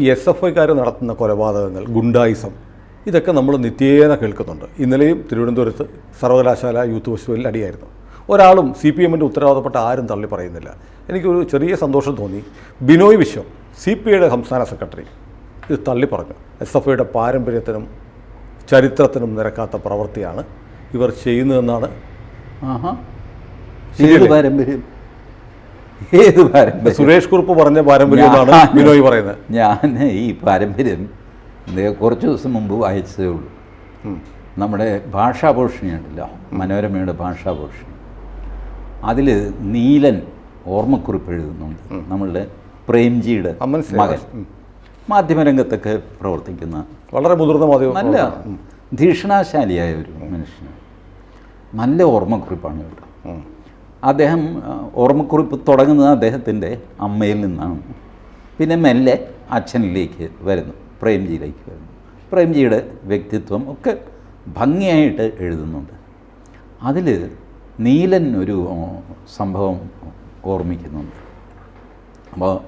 ഈ S F ഐക്കാർ നടത്തുന്ന കൊലപാതകങ്ങൾ ഗുണ്ടായിസം ഇതൊക്കെ നമ്മൾ നിത്യേന കേൾക്കുന്നുണ്ട്. ഇന്നലെയും തിരുവനന്തപുരത്ത് സർവകലാശാല യൂത്ത് ഫെസ്റ്റിവലിൽ അടിയായിരുന്നു. ഒരാളും സി പി എമ്മിന്റെ ഉത്തരവാദപ്പെട്ട ആരും തള്ളി പറയുന്നില്ല. എനിക്കൊരു ചെറിയ സന്തോഷം തോന്നി. ബിനോയ് വിശ്വം സി പി ഐയുടെ സംസ്ഥാന സെക്രട്ടറി ഇത് തള്ളി പറഞ്ഞു. എസ് എഫ് ഐയുടെ പാരമ്പര്യത്തിനും ചരിത്രത്തിനും നിരക്കാത്ത പ്രവൃത്തിയാണ് ഇവർ ചെയ്യുന്നതെന്നാണ് ആഹാ? പാരമ്പര്യം? ഏത് പാരമ്പര്യം? സുരേഷ് കുറുപ്പ് പറഞ്ഞ പാരമ്പര്യമാണ് ബിനോയ് പറയുന്നത്. ഞാൻ ഈ പാരമ്പര്യം കുറച്ച് ദിവസം മുമ്പ് വായിച്ചതേ ഉള്ളൂ. നമ്മുടെ ഭാഷാഭൂഷണി ഉണ്ടല്ലോ മനോരമയുടെ ഭാഷാഭൂഷണി അതിൽ നീലൻ ഓർമ്മക്കുറിപ്പ് എഴുതുന്നുണ്ട് നമ്മളുടെ പ്രേംജിയുടെ. മകൻ. മാധ്യമരംഗത്തൊക്കെ പ്രവർത്തിക്കുന്ന വളരെ മുതിർന്ന മാധ്യമം നല്ല ധീഷണാശാലിയായ ഒരു മനുഷ്യനാണ്. നല്ല ഓർമ്മക്കുറിപ്പാണ് കേട്ടോ. അദ്ദേഹം ഓർമ്മക്കുറിപ്പ് തുടങ്ങുന്നത് അദ്ദേഹത്തിന്റെ അമ്മയിൽ നിന്നാണ്. പിന്നെ മെല്ലെ അച്ഛനിലേക്ക് വരുന്നു പ്രേംജിയിലേക്ക് വരുന്നു. പ്രേംജിയുടെ വ്യക്തിത്വം ഒക്കെ ഭംഗിയായിട്ട് എഴുതുന്നുണ്ട്. അതിൽ നീലൻ ഒരു സംഭവം ഓർമ്മിക്കുന്നുണ്ട്. അപ്പോൾ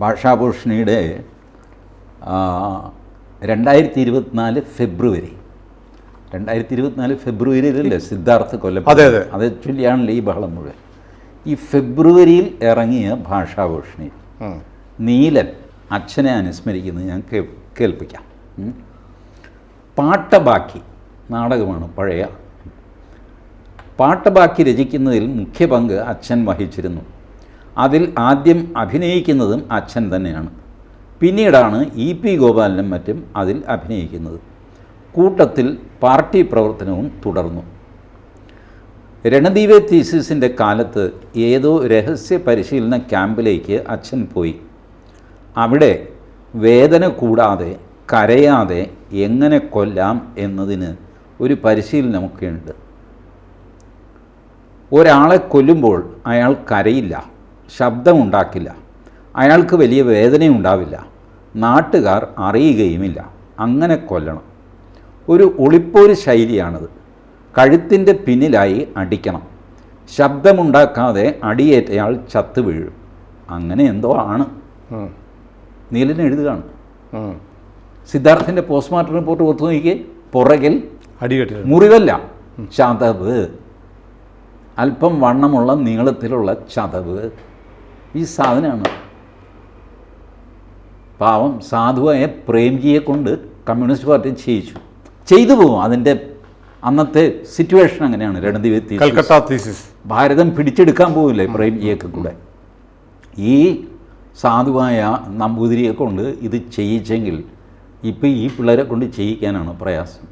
ഭാഷാഭൂഷണിയുടെ രണ്ടായിരത്തി ഇരുപത്തിനാല് ഫെബ്രുവരി രണ്ടായിരത്തി ഇരുപത്തിനാല് ഫെബ്രുവരിയിലല്ലേ സിദ്ധാർത്ഥ കൊല്ലം അതെ, അതെ. അത് ചൊല്ലിയാണല്ലോ ഈ ബഹളം മുഴുവൻ. ഈ ഫെബ്രുവരിയിൽ ഇറങ്ങിയ ഭാഷാഭൂഷണി നീലൻ അച്ഛനെ അനുസ്മരിക്കുന്നത് ഞാൻ കേ കേൾപ്പിക്കാം. പാട്ടബാക്കി നാടകമാണ് പഴയ. പാട്ടബാക്കി രചിക്കുന്നതിൽ മുഖ്യ പങ്ക് അച്ഛൻ വഹിച്ചിരുന്നു. അതിൽ ആദ്യം അഭിനയിക്കുന്നതും അച്ഛൻ തന്നെയാണ്. പിന്നീടാണ് ഇ പി ഗോപാലനും മറ്റും അതിൽ അഭിനയിക്കുന്നത്. കൂട്ടത്തിൽ പാർട്ടി പ്രവർത്തനവും തുടർന്നു. രണദീപെ തീസിസിന്റെ കാലത്ത് ഏതോ രഹസ്യ പരിശീലന ക്യാമ്പിലേക്ക് അച്ഛൻ പോയി. അവിടെ വേദന കൂടാതെ കരയാതെ എങ്ങനെ കൊല്ലാം എന്നതിന് ഒരു പരിശീലനമൊക്കെ ഉണ്ട്. ഒരാളെ കൊല്ലുമ്പോൾ അയാൾ കരയില്ല ശബ്ദമുണ്ടാക്കില്ല അയാൾക്ക് വലിയ വേദനയുണ്ടാവില്ല നാട്ടുകാർ അറിയുകയുമില്ല അങ്ങനെ കൊല്ലണം. ഒരു ഒളിപ്പോര് ശൈലിയാണത്. കഴുത്തിന്റെ പിന്നിലായി അടിക്കണം. ശബ്ദമുണ്ടാക്കാതെ അടിയേറ്റയാൾ ചത്തു വീഴും. അങ്ങനെ എന്തോ ആണ്. നീലിനെ എഴുതുകയാണ്. സിദ്ധാർത്ഥിന്റെ പോസ്റ്റ്മോർട്ടം റിപ്പോർട്ട് ഓർത്തു നോക്കിയേ പുറകിൽ അടി കെട്ടിയത്. മുറിവല്ല. ചതവ്. അല്പം വണ്ണമുള്ള നീളത്തിലുള്ള ചതവ്. ഈ സാധനമാണ്. പാവം സാധുവായ പ്രേംജിയെ കൊണ്ട് കമ്മ്യൂണിസ്റ്റ് പാർട്ടി ചെയ്യിച്ചു ചെയ്തു പോകും. അതിന്റെ അന്നത്തെ സിറ്റുവേഷൻ അങ്ങനെയാണ്. കൽക്കട്ട തീസിസ് ഭാരതം പിടിച്ചെടുക്കാൻ പോവില്ലേ പ്രേംജിയൊക്കെ കൂടെ? ഈ സാധുവായ നമ്പൂതിരിയെ കൊണ്ട് ഇത് ചെയ്യിച്ചെങ്കിൽ ഇപ്പം ഈ പിള്ളേരെ കൊണ്ട് ചെയ്യിക്കാനാണ് പ്രയാസം?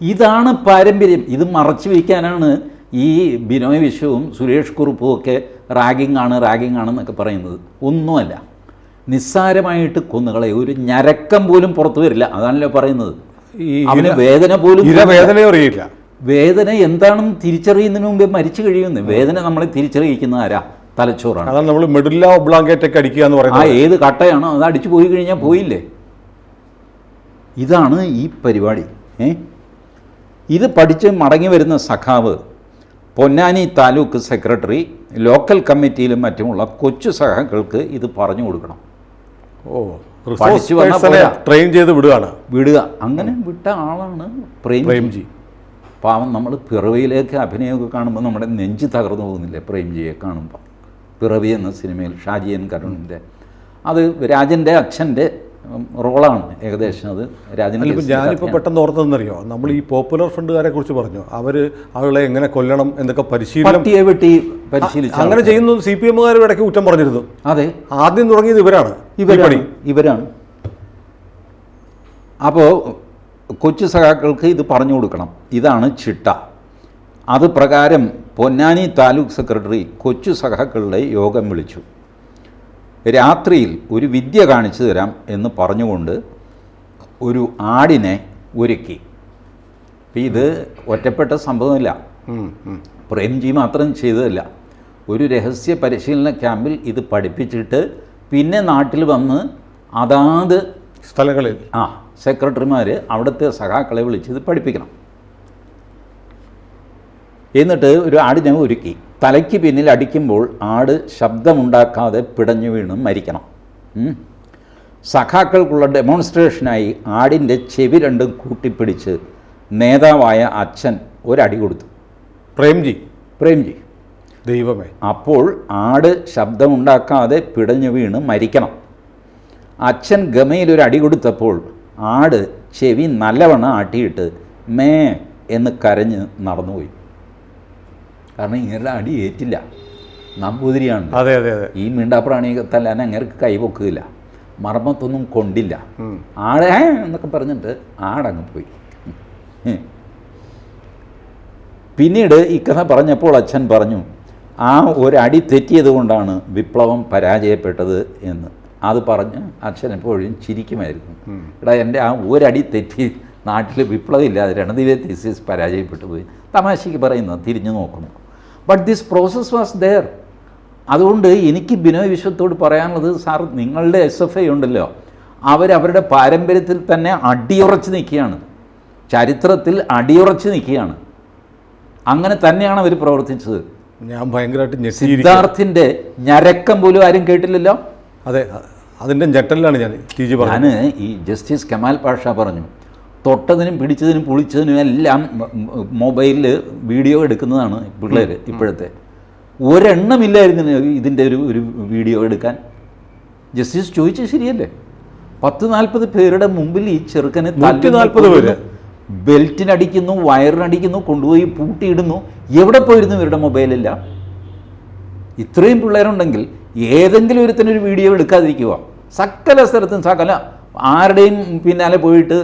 ഇതാണ് പാരമ്പര്യം. ഇത് മറച്ചു വയ്ക്കാനാണ് ഈ ബിനോയ് വിശ്വവും സുരേഷ് കുറുപ്പും ഒക്കെ റാഗിംഗ് ആണ് റാഗിംഗ് ആണെന്നൊക്കെ പറയുന്നത്. ഒന്നുമല്ല. നിസ്സാരമായിട്ട് കൊന്നുകളെ ഒരു ഞരക്കം പോലും പുറത്തു വരില്ല. അതാണല്ലോ പറയുന്നത്. അവന് വേദന പോലും ഇര വേദനയോ അറിയില്ല. വേദന എന്താണെന്ന് തിരിച്ചറിയുന്നതിന് മുമ്പേ മരിച്ചു കഴിയുന്നു വേദന നമ്മളെ തിരിച്ചറിയിക്കുന്ന ആരാ? തലച്ചോറാണ്. അതാണ് നമ്മൾ മെഡുല്ല ഒബ്ലാങ്കേറ്റ് ഒക്കെ അടിക്കുക എന്ന് പറയുന്നത്. ആ ഏത് കട്ടയാണോ അത് അടിച്ചു പോയി കഴിഞ്ഞാൽ പോയില്ലേ? ഇതാണ് ഈ പരിപാടി. ഏ? ഇത് പഠിച്ച് മടങ്ങി വരുന്ന സഖാവ് പൊന്നാനി താലൂക്ക് സെക്രട്ടറി ലോക്കൽ കമ്മിറ്റിയിലും മറ്റുമുള്ള കൊച്ചു സഖാക്കൾക്ക് ഇത് പറഞ്ഞു കൊടുക്കണം. ഓ. പഠിച്ചു വന്ന ട്രെയിൻ ചെയ്ത് വിടുകയാണ്. വിടുക. അങ്ങനെ വിട്ട ആളാണ് പ്രേം പ്രേംജി. പാവം നമ്മൾ പിറവിയിലേക്ക് അഭിനയമൊക്കെ കാണുമ്പോൾ നമ്മുടെ നെഞ്ച് തകർന്നു പോകുന്നില്ലേ പ്രേംജിയെ കാണുമ്പോൾ പിറവി എന്ന സിനിമയിൽ ഷാജിയൻ കരുണിന്റെ അത് രാജന്റെ അച്ഛന്റെ റോളാണ് ഏകദേശം അത്. ഇപ്പം ഞാനിപ്പോൾ പെട്ടെന്ന് ഓർത്തതെന്നറിയോ? നമ്മൾ ഈ പോപ്പുലർ ഫ്രണ്ടുകാരെ കുറിച്ച് പറഞ്ഞു. അവർ ആളുകളെ എങ്ങനെ കൊല്ലണം എന്നൊക്കെ പരിശീലനം വെട്ടി പരിശീലിച്ച അങ്ങനെ ചെയ്യുന്നു സി പി എമ്മുകാരും ഇടയ്ക്ക് കുറ്റം പറഞ്ഞിരുന്നു. അതെ. ആദ്യം തുടങ്ങിയത് ഇവരാണ് ഇവരാണ് ഇവരാണ്. അപ്പോൾ കൊച്ചു സഖാക്കൾക്ക് ഇത് പറഞ്ഞു കൊടുക്കണം. ഇതാണ് ചിട്ട. അത് പ്രകാരം പൊന്നാനി താലൂക്ക് സെക്രട്ടറി കൊച്ചു സഖാക്കളുടെ യോഗം വിളിച്ചു. രാത്രിയിൽ ഒരു വിദ്യ കാണിച്ചു തരാം എന്ന് പറഞ്ഞുകൊണ്ട് ഒരു ആടിനെ ഒരുക്കി. അപ്പം ഇത് ഒറ്റപ്പെട്ട സംഭവമില്ല. പ്രേംജി മാത്രം ചെയ്തതല്ല. ഒരു രഹസ്യ പരിശീലന ക്യാമ്പിൽ ഇത് പഠിപ്പിച്ചിട്ട് പിന്നെ നാട്ടിൽ വന്ന് അതാത് സ്ഥലങ്ങളിൽ. ആ സെക്രട്ടറിമാർ അവിടുത്തെ സഖാക്കളെ വിളിച്ച് ഇത് പഠിപ്പിക്കണം. എന്നിട്ട് ഒരു ആടിനെ ഒരുക്കി. തലയ്ക്ക് പിന്നിൽ അടിക്കുമ്പോൾ ആട് ശബ്ദമുണ്ടാക്കാതെ പിടഞ്ഞു വീണ് മരിക്കണം. സഖാക്കൾക്കുള്ള ഡെമോൺസ്ട്രേഷനായി ആടിന്റെ ചെവി രണ്ടും കൂട്ടിപ്പിടിച്ച് നേതാവായ അച്ഛൻ ഒരടി കൊടുത്തു. പ്രേംജി. പ്രേംജി. ദൈവമേ. അപ്പോൾ ആട് ശബ്ദമുണ്ടാക്കാതെ പിടഞ്ഞു വീണ് മരിക്കണം. അച്ഛൻ ഗമയിൽ ഒരു അടി കൊടുത്തപ്പോൾ ആട് ചെവി നല്ലവണ്ണം ആട്ടിയിട്ട് മേ എന്ന് കരഞ്ഞ് നടന്നുപോയി. കാരണം ഇങ്ങനെ അടി ഏറ്റില്ല. നമ്പൂതിരിയാണ്. അതെ അതെ അതെ. ഈ മീണ്ടാപ്രാണി തല്ലാൻ അങ്ങേർക്ക് കൈപൊക്കില്ല മർമ്മത്തൊന്നും കൊണ്ടില്ല. ആടെ എന്നൊക്കെ പറഞ്ഞിട്ട് ആടങ്ങ് പോയി. പിന്നീട് ഈ കഥ പറഞ്ഞപ്പോൾ അച്ഛൻ പറഞ്ഞു ആ ഒരടി തെറ്റിയത് കൊണ്ടാണ് വിപ്ലവം പരാജയപ്പെട്ടത് എന്ന്. അത് പറഞ്ഞ് അച്ഛൻ എപ്പോഴും ചിരിക്കുമായിരുന്നു. എടാ എന്റെ ആ ഒരടി തെറ്റി നാട്ടിൽ വിപ്ലവം ഇല്ലാതെ രണദീപ തീസിസ് പരാജയപ്പെട്ടു പോയി. തമാശയ്ക്ക് പറയുന്നത് തിരിഞ്ഞു നോക്കുന്നു. But this process was there അതുകൊണ്ട് എനിക്ക് ബിനോയ് വിശ്വത്തോട് പറയാനുള്ളത് സാർ നിങ്ങളുടെ എസ് എഫ് ഐ ഉണ്ടല്ലോ. അവരവരുടെ പാരമ്പര്യത്തിൽ തന്നെ അടിയുറച്ച് നിൽക്കുകയാണ്. ചരിത്രത്തിൽ അടിയുറച്ച് നിൽക്കുകയാണ്. അങ്ങനെ തന്നെയാണ് അവർ പ്രവർത്തിച്ചത്. ഞാൻ ഭയങ്കരമായിട്ട് സിദ്ധാർത്ഥിന്റെ ഞരക്കം പോലും ആരും കേട്ടില്ലല്ലോ? അതെ അതിന്റെ ഞെട്ടലിലാണ് ഞാൻ ഞാൻ ഈ ജസ്റ്റിസ് കമാൽ പാഷ പറഞ്ഞു. തൊട്ടതിനും പിടിച്ചതിനും പുളിച്ചതിനും എല്ലാം മൊബൈലിൽ വീഡിയോ എടുക്കുന്നതാണ് പിള്ളേർ ഇപ്പോഴത്തെ. ഒരെണ്ണമില്ലായിരുന്നു ഇതിന്റെ ഒരു ഒരു വീഡിയോ എടുക്കാൻ. ജസ്റ്റിസ് ചോദിച്ചത് ശരിയല്ലേ? പത്ത് നാൽപ്പത് പേരുടെ മുമ്പിൽ ഈ ചെറുക്കനെ തല്ലുന്നു, 140 പേര്. ബെൽറ്റിനടിക്കുന്നു വയറിനടിക്കുന്നു കൊണ്ടുപോയി പൂട്ടിയിടുന്നു. എവിടെ പോയിരുന്നു ഇവരുടെ മൊബൈലില്ല? ഇത്രയും പിള്ളേരുണ്ടെങ്കിൽ ഏതെങ്കിലും ഒരുത്തനൊരു വീഡിയോ എടുക്കാതിരിക്കുക സകല സ്ഥലത്തും സകല ആരുടെയും പിന്നാലെ പോയിട്ട്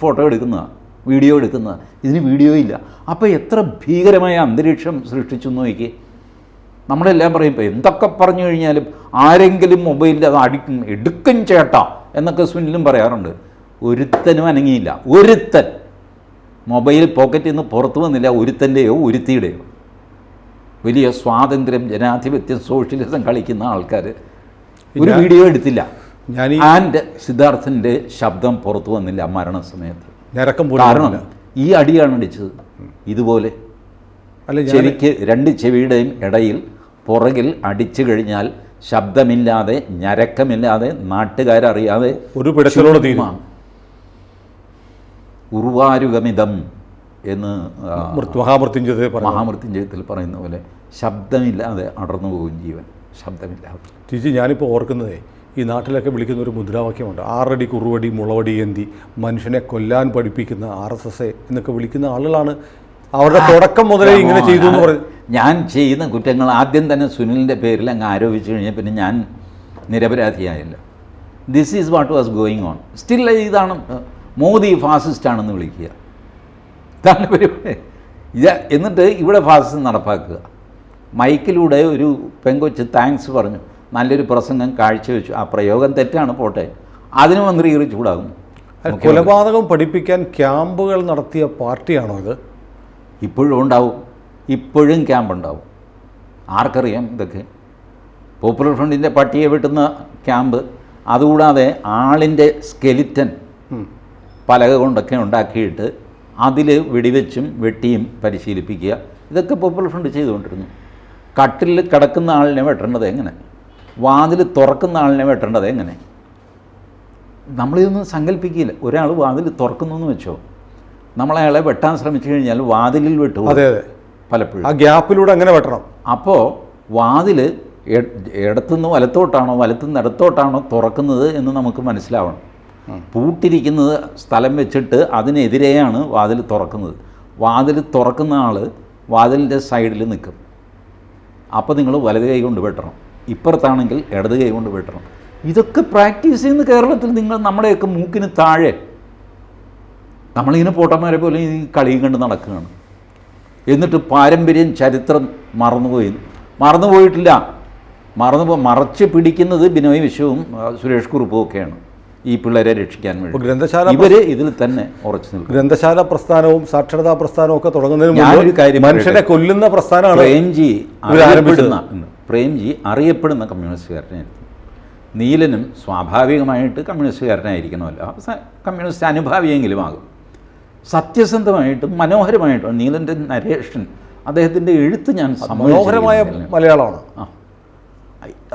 ഫോട്ടോ എടുക്കുന്നതാണ് വീഡിയോ എടുക്കുന്നത്. ഇതിന് വീഡിയോ ഇല്ല. അപ്പോൾ എത്ര ഭീകരമായ അന്തരീക്ഷം സൃഷ്ടിച്ചു നോക്കി നമ്മളെല്ലാം പറയും ഇപ്പോൾ എന്തൊക്കെ പറഞ്ഞു കഴിഞ്ഞാലും ആരെങ്കിലും മൊബൈലിൽ അത് അടിക്കും എടുക്കും ചേട്ട എന്നൊക്കെ സുനിലും പറയാറുണ്ട്. ഒരുത്തനും അനങ്ങിയില്ല. ഒരുത്തൻ. മൊബൈൽ പോക്കറ്റിൽ നിന്ന് പുറത്തു വന്നില്ല. ഒരുത്തന്റെയോ ഒരുത്തിയുടെയോ. വലിയ സ്വാതന്ത്ര്യം ജനാധിപത്യം സോഷ്യലിസം കളിക്കുന്ന ആൾക്കാർ ഒരു വീഡിയോ എടുത്തില്ല. ഞാൻ ആൻഡ് സിദ്ധാർത്ഥന്റെ ശബ്ദം പുറത്തു വന്നില്ല മരണ സമയത്ത്. കാരണം ഈ അടിയാണ് അടിച്ചത് ഇതുപോലെ അല്ല ചെവിക്ക് രണ്ട് ചെവിയുടെയും ഇടയിൽ പുറകിൽ അടിച്ചു കഴിഞ്ഞാൽ ശബ്ദമില്ലാതെ ഞരക്കമില്ലാതെ നാട്ടുകാരറിയാതെ ഒരു പിടച്ചിലോട് തീരും. ചുമ്മാ എന്ന് ആ, മൃത്യു മഹാമൃത്യുഞ്ജയ മഹാമൃത്യുഞ്ജയത്തിൽ പറയുന്ന പോലെ ശബ്ദമില്ലാതെ അടർന്നു പോകും ജീവൻ. ശബ്ദമില്ലാതെ. ചേച്ചി ഞാനിപ്പോൾ ഓർക്കുന്നതേ ഈ നാട്ടിലൊക്കെ വിളിക്കുന്ന ഒരു മുദ്രാവാക്യമുണ്ട്. ആറടി കുറുവടി മുളവടി എന്തി മനുഷ്യനെ കൊല്ലാൻ പഠിപ്പിക്കുന്ന ആർ എസ് എസ് എ എന്നൊക്കെ വിളിക്കുന്ന ആളുകളാണ്. അവരുടെ തുടക്കം മുതലേ ഇങ്ങനെ ചെയ്തു എന്ന് പറഞ്ഞു ഞാൻ ചെയ്യുന്ന കുറ്റങ്ങൾ ആദ്യം തന്നെ സുനിലിന്റെ പേരിൽ അങ്ങ് ആരോപിച്ചു കഴിഞ്ഞാൽ പിന്നെ ഞാൻ നിരപരാധിയായില്ല. This is what was going on still ഇതാണ് മോദി ഫാസിസ്റ്റ് ആണെന്ന് വിളിക്കുക. ഇതാണ് പരിപാടി എന്നിട്ട് ഇവിടെ ഫാസിസ്റ്റ് നടപ്പാക്കുക. മൈക്കിലൂടെ ഒരു പെങ്കൊച്ച് താങ്ക്സ് പറഞ്ഞു. നല്ലൊരു പ്രസംഗം കാഴ്ചവെച്ചു. ആ പ്രയോഗം തെറ്റാണ് പോട്ടെ. അതിന് മന്ത്രി കയറി ചൂടാകും. കൊലപാതകം പഠിപ്പിക്കാൻ ക്യാമ്പുകൾ നടത്തിയ പാർട്ടിയാണോ ഇത് ഇപ്പോഴും ഉണ്ടാവും. ഇപ്പോഴും ക്യാമ്പ് ഉണ്ടാവും ആർക്കറിയാം ഇതൊക്കെ? പോപ്പുലർ ഫ്രണ്ടിന്റെ പട്ടിയെ വെട്ടുന്ന ക്യാമ്പ് അതുകൂടാതെ ആളിന്റെ സ്കെലിറ്റൻ പലക കൊണ്ടൊക്കെ ഉണ്ടാക്കിയിട്ട് അതിൽ വെടിവെച്ചും വെട്ടിയും പരിശീലിപ്പിക്കുക. ഇതൊക്കെ പോപ്പുലർ ഫ്രണ്ട് ചെയ്തുകൊണ്ടിരുന്നു. കട്ടിൽ കിടക്കുന്ന ആളിനെ വെട്ടേണ്ടത് എങ്ങനെ? വാതിൽ തുറക്കുന്ന ആളിനെ വെട്ടേണ്ടത് എങ്ങനെ? നമ്മളിതൊന്നും സങ്കല്പിക്കില്ല ഒരാൾ വാതിൽ തുറക്കുന്നു എന്ന് വെച്ചോ നമ്മളയാളെ വെട്ടാൻ ശ്രമിച്ചു കഴിഞ്ഞാൽ വാതിലിൽ വെട്ടു അതെ അതെ. പലപ്പോഴും. ആ ഗ്യാപ്പിലൂടെ അങ്ങനെ വെട്ടണം. അപ്പോൾ വാതിൽ ഇടത്തുനിന്ന് വലത്തോട്ടാണോ വലത്തുനിന്ന് ഇടത്തോട്ടാണോ തുറക്കുന്നത് എന്ന് നമുക്ക് മനസ്സിലാവണം. പൂട്ടിരിക്കുന്നത് സ്ഥലം വെച്ചിട്ട് അതിനെതിരെയാണ് വാതിൽ തുറക്കുന്നത്. വാതിൽ തുറക്കുന്ന ആൾ വാതിലിന്റെ സൈഡിൽ നിൽക്കും. അപ്പോൾ നിങ്ങൾ വലത് കൈ കൊണ്ട് വെട്ടണം. ഇപ്പുറത്താണെങ്കിൽ ഇടത് കൈ കൊണ്ട് വെട്ടണം. ഇതൊക്കെ പ്രാക്ടീസ് ചെയ്യുന്ന കേരളത്തിൽ നിങ്ങൾ നമ്മുടെയൊക്കെ മൂക്കിന് താഴെ നമ്മളിങ്ങനെ പോട്ടന്മാരെ പോലെ ഈ കളിയും കണ്ട് നടക്കുകയാണ്. എന്നിട്ട് പാരമ്പര്യം ചരിത്രം മറന്നുപോയി. മറന്നുപോയിട്ടില്ല. മറന്നു മറച്ച് പിടിക്കുന്നത് ബിനോയ് വിശ്വവും സുരേഷ് കുറുപ്പും ഒക്കെയാണ്. ഈ പിള്ളേരെ രക്ഷിക്കാൻ വേണ്ടി. ഗ്രന്ഥശാല ഇവർ ഇതിൽ തന്നെ ഉറച്ചു നിൽക്കും. ഗ്രന്ഥശാല പ്രസ്ഥാനവും സാക്ഷരതാ പ്രസ്ഥാനവും ഒക്കെ തുടങ്ങുന്നതിന് ഞാനൊരു കാര്യം മനുഷ്യനെ കൊല്ലുന്ന പ്രസ്ഥാനമാണ് പ്രേംജി അറിയപ്പെടുന്ന പ്രേംജി അറിയപ്പെടുന്ന കമ്മ്യൂണിസ്റ്റുകാരനായിരുന്നു. നീലനും സ്വാഭാവികമായിട്ട് കമ്മ്യൂണിസ്റ്റുകാരനായിരിക്കണമല്ലോ. കമ്മ്യൂണിസ്റ്റ് അനുഭാവിയെങ്കിലും ആകും. സത്യസന്ധമായിട്ടും മനോഹരമായിട്ടും നീലന്റെ നരേഷൻ. അദ്ദേഹത്തിന്റെ എഴുത്ത് ഞാൻ മനോഹരമായ മലയാളമാണ്. ആ.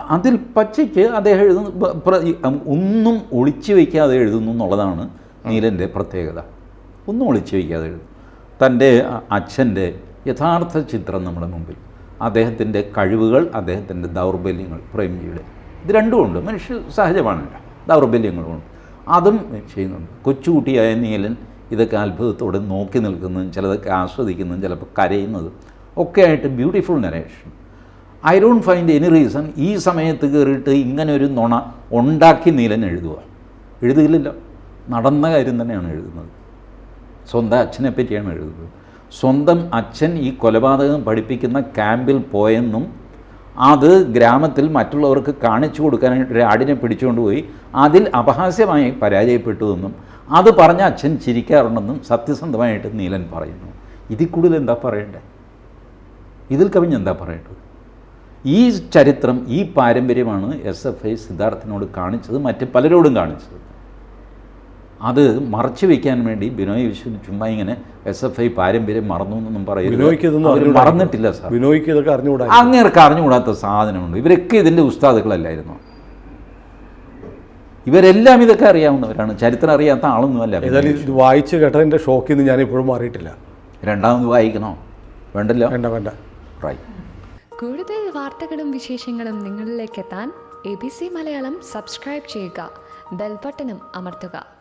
അതിൽ പച്ചയ്ക്ക് അദ്ദേഹം എഴുതുന്ന ഒന്നും ഒളിച്ചു വയ്ക്കാതെ എഴുതുന്നു എന്നുള്ളതാണ് നീലന്റെ പ്രത്യേകത. ഒന്നും ഒളിച്ചു വയ്ക്കാതെ എഴുതും തന്റെ അച്ഛന്റെ യഥാർത്ഥ ചിത്രം നമ്മുടെ മുമ്പിൽ. അദ്ദേഹത്തിന്റെ കഴിവുകൾ അദ്ദേഹത്തിന്റെ ദൗർബല്യങ്ങൾ പ്രേംജിയുടെ ഇത് രണ്ടുമുണ്ട് മനുഷ്യ സഹജമാണല്ലോ. ദൗർബല്യങ്ങളുമുണ്ട് അതും ചെയ്യുന്നുണ്ട്. കൊച്ചുകുട്ടിയായ നീലൻ ഇതൊക്കെ അത്ഭുതത്തോടെ നോക്കി നിൽക്കുന്നതും ചിലതൊക്കെ ആസ്വദിക്കുന്നതും ചിലപ്പോൾ കരയുന്നതും ഒക്കെ ആയിട്ട് beautiful narration I don't find any reason ഈ സമയത്ത് കയറിയിട്ട് ഇങ്ങനെ ഒരു നുണ ഉണ്ടാക്കി നീലൻ എഴുതുക. എഴുതുകയില്ലല്ലോ നടന്ന കാര്യം തന്നെയാണ് എഴുതുന്നത്. സ്വന്തം അച്ഛനെ പറ്റിയാണ് എഴുതുന്നത്. സ്വന്തം അച്ഛൻ ഈ കൊലപാതകം പഠിപ്പിക്കുന്ന ക്യാമ്പിൽ പോയെന്നും അത് ഗ്രാമത്തിൽ മറ്റുള്ളവർക്ക് കാണിച്ചു കൊടുക്കാനായിട്ട് ഒരു ആടിനെ പിടിച്ചുകൊണ്ട് പോയി അതിൽ അപഹാസ്യമായി പരാജയപ്പെട്ടു എന്നും അത് പറഞ്ഞ അച്ഛൻ ചിരിക്കാറുണ്ടെന്നും സത്യസന്ധമായിട്ട് നീലൻ പറയുന്നു. ഇതിൽ കൂടുതൽ എന്താ പറയണ്ടേ? ഇതിൽ കവിഞ്ഞ് എന്താ പറയേണ്ടത്? ഈ ചരിത്രം ഈ പാരമ്പര്യമാണ് എസ് എഫ് ഐ സിദ്ധാർത്ഥിനോട് കാണിച്ചത് മറ്റ് പലരോടും കാണിച്ചത്. അത് മറച്ചു വെക്കാൻ വേണ്ടി ബിനോയ് വിശ്വൻ ചുമ്മാ ഇങ്ങനെ എസ് എഫ് ഐ പാരമ്പര്യം മറന്നു എന്നൊന്നും അറിഞ്ഞൂടാ. മറന്നിട്ടില്ല സാർ. ബിനോയ്ക്ക് ഇതൊക്കെ അറിഞ്ഞുകൂടാ? അങ്ങേർക്ക് അറിഞ്ഞുകൂടാത്ത സാധനമുണ്ട്. ഇവരൊക്കെ ഇതിന്റെ ഉസ്താദുകളല്ലായിരുന്നു? ഇവരെല്ലാം ഇതൊക്കെ അറിയാവുന്നവരാണ്. ചരിത്രം അറിയാത്ത ആളൊന്നുമല്ല ഏതായാലും ഇത് വായിച്ച് കേട്ടതിന്റെ ഷോക്കിൽ നിന്ന് ഞാൻ ഇപ്പോഴും മാറിയിട്ടില്ല. രണ്ടാമത് വായിക്കണോ? വേണ്ടല്ലോ? വേണ്ട വേണ്ട. റൈറ്റ് കൂടുതൽ വാർത്തകളും വിശേഷങ്ങളും നിങ്ങളിലേക്ക് എത്താൻ A B C Malayalam subscribe ചെയ്യുക. ബെൽബട്ടനും അമർത്തുക.